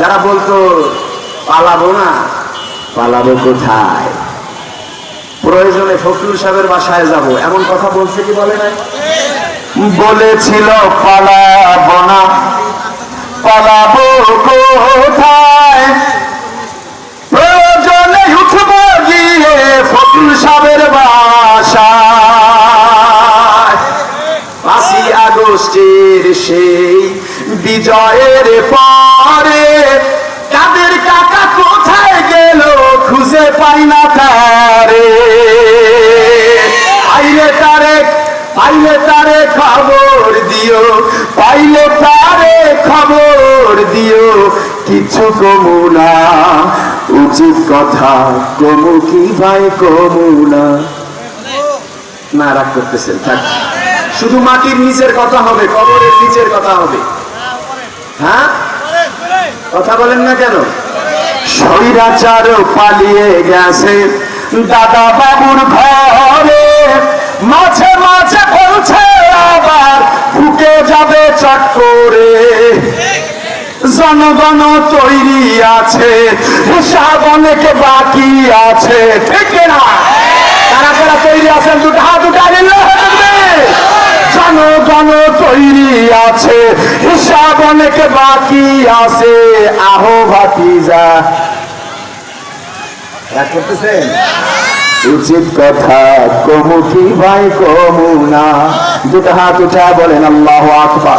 যারা বলতো, পালাবো না, পালাবো কোথায়? প্রয়োজনে ফখরুল সাহেবের বাসায় যাব। এমন কথা বলছে কি বলে নাই? বলেছিল, পালাবো না, পালাবো কোথায়? প্রয়োজনে উঠবো গিয়ে ফখরুল সাহেবের বাসায়। পাঁচই আগস্টের সেই বিজয়ের পরে কাদের কাকা কোথায় গেল খুঁজে পাই না তারে। পাইলে তারে পাইলে তারে খবর দিও, পাইলে তারে খবর দিও। কিছু কমু না, উচিত কথা কমু কি ভাই কমু না। না, রাগ করতেছেন, থাক। শুধু মাটির নিচের কথা হবে, কবরের নিচের কথা হবে। হ্যাঁ? কথা বলেন না কেন? স্বৈরাচার পালিয়ে গেছে। দাদা বাবুর ঘরে মাঝে মাঝে বলছে, আবার ঢুকে যাবে চট করে জনগণ তৈরি আছে, হিসাব অনেক বাকি আছে, ঠিক না কারা কারা তৈরি আছেন দুটো হাত উঠাই জনগণ তৈরি আছে, হিসাব অনেক বাকি আছে, আহো রাগ করতেছেন? উচিত কথা, কমু কি ভাই, কমু না। দুটো হাত উঠা বলেন, আল্লাহ আকবার।